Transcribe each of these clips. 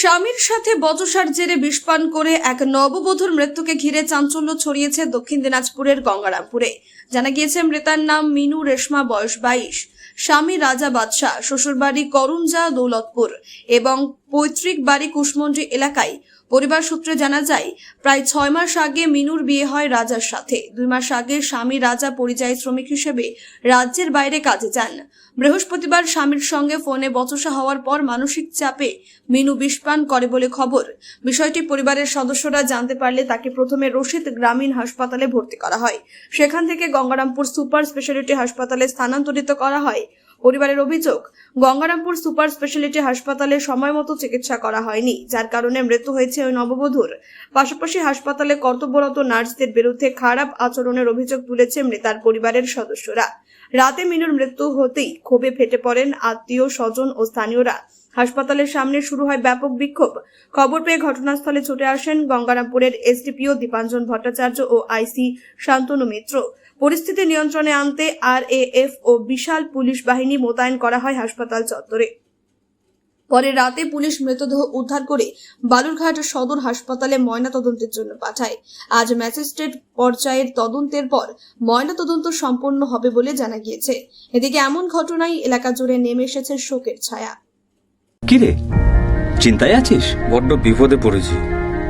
স্বামীর সাথে বচসার জেরে বিষপান করে এক নববধূর মৃত্যুকে ঘিরে চাঞ্চল্য ছড়িয়েছে দক্ষিণ দিনাজপুরের গঙ্গারামপুরে। জানা গিয়েছে, মৃতার নাম মিনু রেশমা, বয়স বাইশ। স্বামী রাজা বাদশাহ, শ্বশুরবাড়ি করুঞ্জা দৌলতপুর এবং পৈতৃক বাড়ি কুশমন্ডি এলাকায়। পরিবার সূত্রে জানা যায়, প্রায় ছয় মাস আগে মিনুর বিয়ে হয় রাজার সাথে। দুই মাস আগে স্বামী রাজা পরিযায়ী শ্রমিক হিসেবে রাজ্যের বাইরে কাজে যান। বৃহস্পতিবার স্বামীর সঙ্গে ফোনে বচসা হওয়ার পর মানসিক চাপে মিনু বিষপান করে বলে খবর। বিষয়টি পরিবারের সদস্যরা জানতে পারলে তাকে প্রথমে রশিদ গ্রামীণ হাসপাতালে ভর্তি করা হয়। সেখান থেকে গঙ্গারামপুর সুপার স্পেশালিটি হাসপাতালে স্থানান্তরিত করা হয়। পরিবারের অভিযোগ, গঙ্গারামপুর সুপার স্পেশালিটি হাসপাতালে সময় মতো চিকিৎসা করা হয়নি, যার কারণে মৃত্যু হয়েছে ওই নববধূর। পাশাপাশি হাসপাতালে কর্তব্যরত নার্সদের বিরুদ্ধে খারাপ আচরণের অভিযোগ তুলেছে মৃতার পরিবারের সদস্যরা। রাতে মিনুর মৃত্যু হতেই ক্ষোভে ফেটে পড়েন আত্মীয়, স্বজন ও স্থানীয়রা। হাসপাতালের সামনে শুরু হয় ব্যাপক বিক্ষোভ। খবর পেয়ে ঘটনাস্থলে ছুটে আসেন গঙ্গারামপুরের এসডিপিও দীপাঞ্জন ভট্টাচার্য ও আইসি শান্তনু মিত্র। পরিস্থিতি নিয়ন্ত্রণে আনতে আরএএফ ও বিশাল পুলিশ বাহিনী মোতায়েন করা হয় হাসপাতাল চত্বরে। পরে রাতে পুলিশ মৃতদেহ উদ্ধার করে বালুরঘাট সদর হাসপাতালে ময়নাতদন্তের জন্য পাঠায়। আজ ম্যাজিস্ট্রেট পর্যায়ের তদন্তের পর ময়নাতদন্ত সম্পন্ন হবে বলে জানা গিয়েছে। এদিকে এমন ঘটনায় এলাকা জুড়ে নেমে এসেছে শোকের ছায়া। কিরে? চিন্তায় আছিস? বড্ড বিপদে পড়েছি।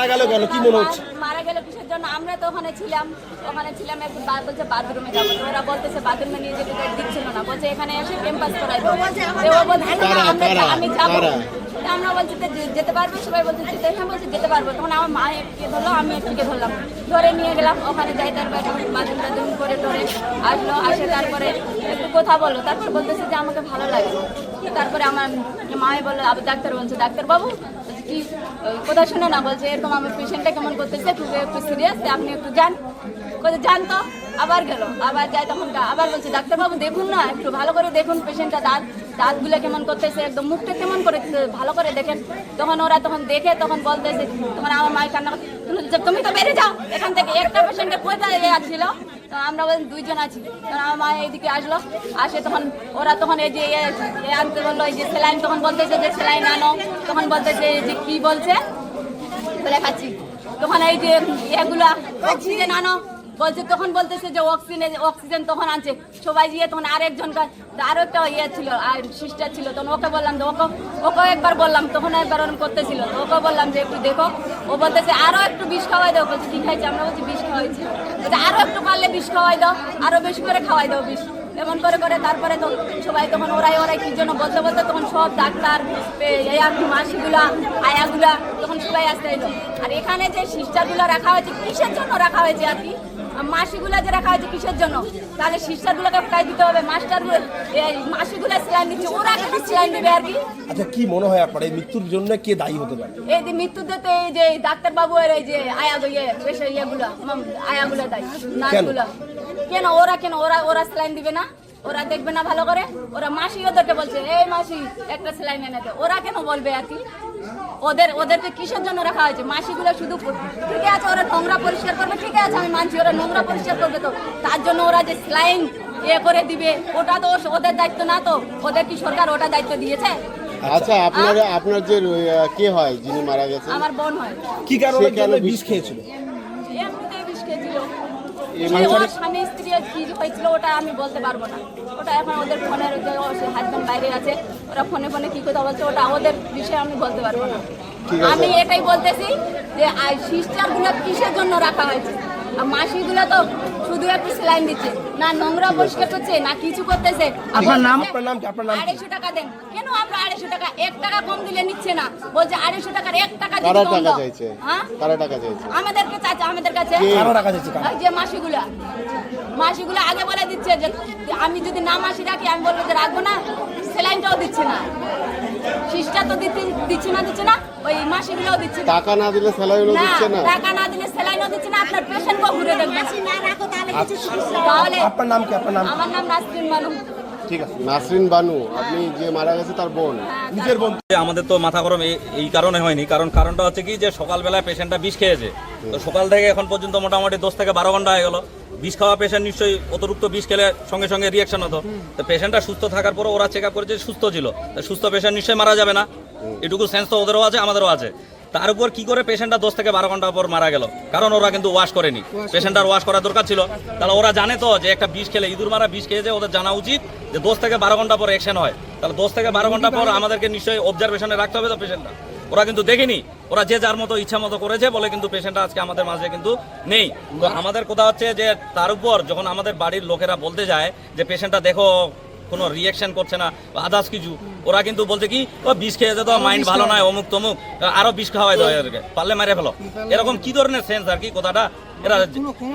মারা গেল কেন? কি মনে হচ্ছে? মারা গেল কিসের জন্য? আমরা তো ওখানে ছিলাম। ওখানে ছিলাম একটু বা- বলছে বাথরুমে যাব। ওরা বলতেছে বাথরুমে নিয়ে যেতে তো দিচ্ছিল না। বলছে এখানে এসে ক্যাম্পাস করাই। আমি যাব। আমরা বলছি যেতে পারবে? সবাই বলছে যেতে হ্যাঁ বলছে যেতে পারব। তখন আমার মা একটু ধরলো আমি একটু ধরলাম। ধরে নিয়ে গেলাম ওখানে যাই তারপরে বাথরুম টাথরুম করে টরে আসলো আসে তারপরে একটু কথা বলল। তারপর বলতেছে যে আমাকে ভালো লাগে। তারপরে আমার মায়ে বলল আবার ডাক্তার বলছে ডাক্তারবাবু? বলছে, কি কথা শুনে না বলছে এরকম আমার পেশেন্টটা কেমন করতেছে একটু একটু সিরিয়াস আপনি একটু যান। বলছে যান তো, আবার গেল, আবার যায় তখন আবার বলছে, ডাক্তারবাবু, দেখুন না, একটু ভালো করে দেখুন পেশেন্টটা দাঁত, দাঁতগুলো কেমন করতেছে, একদম মুখটা কেমন করে, ভালো করে দেখেন। তখন ওরা তখন দেখে, তখন বলতেছে, তখন আমার মায়ের কান্না তুমি তো বেরিয়ে যাও, এখান থেকে একটা পেশেন্টের কোথায় ছিল আমরা দুইজন আছি। তখন আমার মা এইদিকে আসলো, আসে তখন ওরা তখন এই যে আনতে বলল, এই যে সেলাইন তখন বলতেছে যে সেলাইন আনো। তখন বলতেছে যে কি বলছে? বলে খাচ্ছি। তখন এই যে এগুলা অক্সিজেন আনো। বলছে, তখন বলতেছে যে অক্সিজেন অক্সিজেন তখন আনছে। সবাই গিয়ে তখন আরেকজন আরও একটা ইয়ে ছিল, আর সিস্টার ছিল। তখন ওকে বললাম যে, ওকে ওকে একবার বললাম। তখন একবার ওরকম করতেছিল। ওকে বললাম যে, একটু দেখো। ও বলতেছে, আরও একটু বিষ খাওয়াই দেবো বলছে, কি খাইছে? আমরা বলছি, বিষ খাওয়াইছি। একটু পারলে বিষ খাওয়াই দাও, আরও বেশি করে খাওয়াই দাও বিষ। এমন করে করে তারপরে তো সবাই তখন ওরাই ওরাই কি জন্য বলতে বলতে তখন সব ডাক্তার মাসিগুলা, আয়াগুলা তখন সবাই আসতে আর এখানে যে সিস্টারগুলো রাখা হয়েছে, কিসের জন্য রাখা হয়েছে আর কি? মাসিগুলা যে রাখা হয়েছে কিসের জন্য? তাহলে সিস্টারগুলোকে ফ্লাই দিতে হবে। মাস্টার মাসিগুলা সেলাইন দিচ্ছে ওরা কেন সেলাইন দেবে আর কি। আচ্ছা কি মনে হয় আপনার এই মৃত্যুর জন্য কে দায়ী হতে পারে? এই যে মৃত্যুতে তো এই যে ডাক্তারবাবু এর এই যে আয়া ইয়ে পেশা ইয়েগুলো আয়াগুলো দেয় নার্সগুলো। কেন? ওরা কেন? ওরা ওরা স্যালাইন দিবে না? ওরা দেখবে না ভালো করে? ওরা মাসি ওদেরকে বলছে এই মাসি একটা স্যালাইন এনে দে। ওরা কেন বলবে আর কি? ওদের ওদেরকে কিসের জন্য রাখা হয়েছে? মাসিগুলো শুধু ঠিক আছে ওরা নোংরা পরিষ্কার করবে ঠিক আছে আমি মানছি ওরা নোংরা পরিষ্কার করবে তো। তার জন্য ওরা যে স্লাইন ইয়ে করে দিবে ওটা তো ওদের দায়িত্ব না তো? ওদের কি সরকার ওটা দায়িত্ব দিয়েছে? আচ্ছা আপনার আপনার যে কে হয় যিনি মারা গেছেন? আমার বোন হয়। কি কারণে কেন বিষ বিষ খেয়েছিল? এমনিতেই বিষ খেয়েছিল। ওর স্বামী স্ত্রী কি হয়েছিল ওটা আমি বলতে পারব না। ওটা এখন ওদের ফোনের হাজবেন্ড বাইরে আছে। ওরা ফোনে ফোনে কি কথা বলছে ওটা আমাদের বিষয়ে আমি বলতে পারব না। আমি এটাই বলতেছি যে সিস্টারগুলো কিসের জন্য রাখা হয়েছে? আর মাসিগুলো তো শুধু একটু সেলাইন দিচ্ছে। না নোংরা পরিষ্কার করছে না কিছু করতেছে। আপনার নাম আপনার নাম আপনার নাম টাকা দেন। কেন আমরা আড়াইশো টাকা? এক টাকা কম দিলে নিচ্ছে না। বলছে আড়াইশো টাকার এক টাকা কারা টাকা চাইছে? হ্যাঁ? কারা টাকা চাইছে? আমাদেরকে চাচা আমাদের কাছে। কারও টাকা দিচ্ছে ওই যে মাসিগুলা। মাসিগুলা আগে বলে দিচ্ছে যে আমি যদি না মাসি রাখি আমি বলব যে রাখব না। সেলাইনটাও দিচ্ছে না। বিষটা তো দিতে দিচ্ছি না দিচ্ছি না ওই মাসিগুলোও দিচ্ছি টাকা না দিলে স্যালারিও না দিচ্ছে না? টাকা না দিলে সেলাইনও দিচ্ছি না আপনার পেশেন্টকেও ঘুরে দেখবে। না তাহলে আপনার নাম কি? আপনার নাম আমার নাম নাসরিন মানু। ঠিক আছে। নাসরিন বানু আপনি যে মারা গেছে তার বোন। নিজের বোন। আমাদের তো মাথা গরম এই- এই কারণে হয়নি। কারণ কারণটা হচ্ছে কি যে সকালবেলায় পেশেন্টটা বিষ খেয়েছে। তো সকাল থেকে এখন পর্যন্ত মোটামুটি দশ থেকে বারো ঘণ্টা হয়ে গেল। বিষ খাওয়া পেশেন্ট নিশ্চয়ই অতিরিক্ত বিষ খেলে সঙ্গে সঙ্গে রিয়াকশন হতো। তো পেশেন্টটা সুস্থ থাকার পর ওরা চেক আপ করেছে সুস্থ ছিল। তো সুস্থ পেশেন্ট নিশ্চয়ই মারা যাবে না। এটুকু সেন্স তো ওদেরও আছে আমাদেরও আছে। তার উপর কি করে পেশেন্টটা দশ থেকে বারো ঘণ্টা পর মারা গেল? কারণ ওরা কিন্তু ওয়াশ করেনি। পেশেন্টটার ওয়াশ করা দরকার ছিল। তাহলে ওরা জানে তো যে একটা বিষ খেলে ইঁদুর মারা বিষ খেয়েছে ওদের জানা উচিত যে দশ থেকে বারো ঘণ্টা পর অ্যাকশন হয়। তাহলে দশ থেকে বারো ঘণ্টা পর আমাদেরকে নিশ্চয়ই অবজারভেশনে রাখতে হবে তো পেশেন্টটা ওরা কিন্তু দেখেনি। ওরা যে যার মতো ইচ্ছা মতো করেছে বলে কিন্তু পেশেন্টটা আজকে আমাদের মাঝে কিন্তু নেই। আমাদের কথা হচ্ছে যে তার উপর যখন আমাদের বাড়ির লোকেরা বলতে যায় যে পেশেন্টটা দেখো কোনো রিয়াকশন করছে না আদার্স কিছু। ওরা কিন্তু বলছে কি ও বিষ খেয়েছে তো মাইন্ড ভালো নয় অমুক তমুক আরও বিষ খাওয়াই দেয় ওদেরকে পারলে মেরে ফেলো। এরকম কি ধরনের সেন্স আর কি কথাটা? এরা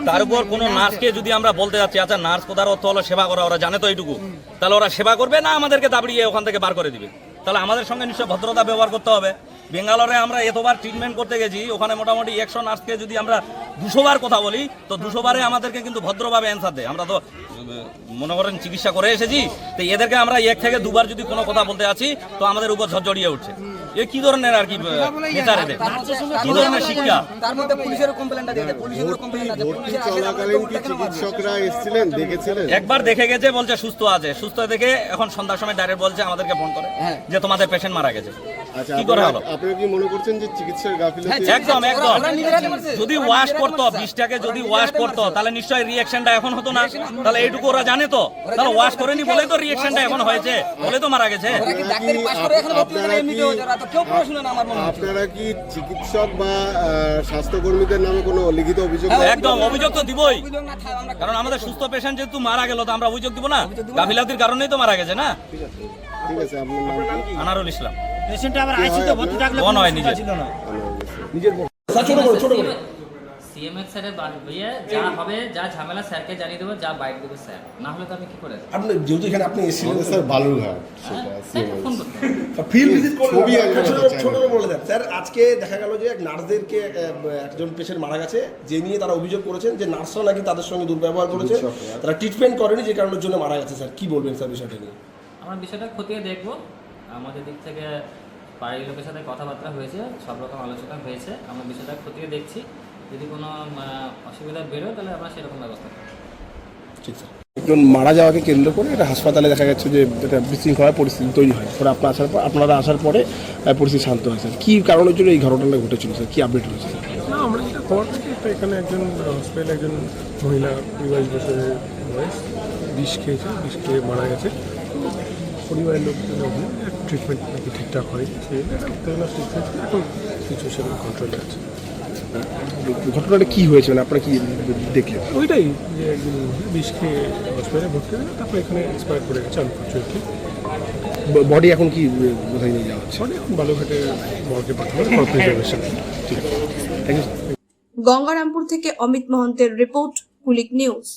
তার উপর কোনো নার্সকে যদি আমরা বলতে যাচ্ছি আচ্ছা নার্স কোথার অর্থ হলো সেবা করা ওরা জানে তো এইটুকু। তাহলে ওরা সেবা করবে না আমাদেরকে দাবড়িয়ে ওখান থেকে বার করে দিবে? তাহলে আমাদের সঙ্গে নিশ্চয় ভদ্রতা ব্যবহার করতে হবে। বেঙ্গালোরে আমরা এতবার ট্রিটমেন্ট করতে গেছি ওখানে মোটামুটি একশো নার্সকে যদি আমরা দুশো বার কথা বলি তো দুশো বারে আমাদেরকে কিন্তু ভদ্রভাবে অ্যান্সার দেয়। আমরা তো মনে করেন চিকিৎসা করে এসেছি তো এদেরকে আমরা এক থেকে দুবার যদি কোনো কথা বলতে আছি তো আমাদের উপর ঝরঝরিয়ে উঠছে। এ কি ধরনের আর কি নেতার এদের কি ধরনের শিক্ষা? তার মধ্যে পুলিশেরও কমপ্লেনটা দিয়ে দেয় কমপ্লেন আছে পুলিশের চলাকালীন কি চিকিৎসকরা এসেছিলেন দেখেছিলেন? একবার দেখে গেছে বলছে সুস্থ আছে। সুস্থ দেখে এখন সন্ধ্যার সময় ডাইরেক্ট বলছে আমাদেরকে ফোন করে। যে তোমাদের পেশেন্ট মারা গেছে। আচ্ছা কি করে হলো? আপনারা কি মনে করছেন যে চিকিৎসার গাফিলতি একদম একদম। নিজেরাই করছে। যদি ওয়াশ করতো বিষটাকে যদি ওয়াশ করতো তাহলে নিশ্চয়ই রিয়াকশনটা এখন হতো না। তাহলে এইটুকু ওরা জানে তো। তাহলে ওয়াশ করেনি বলেই তো রিয়াকশনটা এখন হয়েছে বলে তো মারা গেছে। ওরা কি ডাক্তারি পাস করে এখনও ভর্তি হয়ে আপনারা কি- ওরা তো কেউ পড়াশোনা না আমার হয় আপনারা কি চিকিৎসক বা স্বাস্থ্যকর্মীদের নামে কোনো লিখিত অভিযোগ হ্যাঁ, একদম অভিযোগ তো দিবই। অভিযোগ না থাকে আমরা কারণ আমাদের সুস্থ পেশেন্ট যেহেতু মারা গেল তো আমরা অভিযোগ দিব না। গাফিলাতির কারণেই তো মারা গেছে না? ঠিক আছে আপনার নাম কি? আনারুল ইসলাম। পেশেন্টটা আবার আইসিতে ভর্তি থাকলে মন হয় নিজে ছিল না। নিজের স্যার ছোট করে ছোট করে। সিএমএক্স স্যারের যা হবে যা ঝামেলা স্যারকে জানিয়ে দেবো যা বাইক দেবে স্যার। না হলে তো আমি কি করে আপনি যেহেতু এখানে আপনি এসেছিলেন স্যার বালুরঘাট হ্যাঁ। ফিল্ড ভিজিট ছোট বলে দেন। স্যার আজকে দেখা গেল যে এক নার্সদেরকে একজন পেশেন্ট মারা গেছে যে নিয়ে তারা অভিযোগ করেছেন যে নার্সরা নাকি তাদের সঙ্গে দুর্ব্যবহার করেছে। তারা ট্রিটমেন্ট করেনি যে কারণের জন্য মারা গেছে। স্যার কি বলবেন স্যার বিষয়টা নিয়ে? আমরা বিষয়টা খতিয়ে দেখব। আমাদের দিক থেকে বাড়ির লোকের সাথে কথাবার্তা হয়েছে সব রকম আলোচনা হয়েছে। আমরা বিষয়টা খতিয়ে দেখছি। যদি কোনো অসুবিধা বেরোয় তাহলে আমরা সেরকম ব্যবস্থা করব ঠিক আছে। একজন মারা যাওয়াকে কেন্দ্র করে এটা হাসপাতালে দেখা গেছে যে একটা বিশৃঙ্খলা পরিস্থিতি তৈরি হয় পরে আপনার আসার পর আপনারা আসার পরে পরিস্থিতি শান্ত হয় স্যার। কী কারণের জন্য এই ঘটনাটা ঘটেছিল স্যার? কী আপডেট হয়েছে না আমরা যেটা খবর পেয়েছি একটা এখানে একজন হসপিটালে একজন মহিলা বছরের বয়স বিষ খেয়েছে বিষ খেয়ে মারা গেছে। তো পরিবারের লোকজন ট্রিটমেন্ট নাকি ঠিকঠাক হয়নি সেই জন্য একটা উত্তেজনা সৃষ্টি হয়েছে এখন সিচুয়েশন কন্ট্রোলে আছে। ঘটনাটা কী হয়েছে? মানে আপনারা কি দেখলেন? ওইটাই যে মহিলা বিষ খেয়ে হসপিটালে ভর্তি হয়ে তারপরে এখানে এক্সপায়ার করে গেছে আনফর্চুনেটলি বডি এখন কি কোথায় নিয়ে যাওয়া হচ্ছে? পরে এখন বালুঘাটে মর্গে পাঠানো ফর ঠিক আছে। থ্যাংক ইউ গঙ্গারামপুর থেকে অমিত মহন্তের রিপোর্ট কুলিক নিউজ।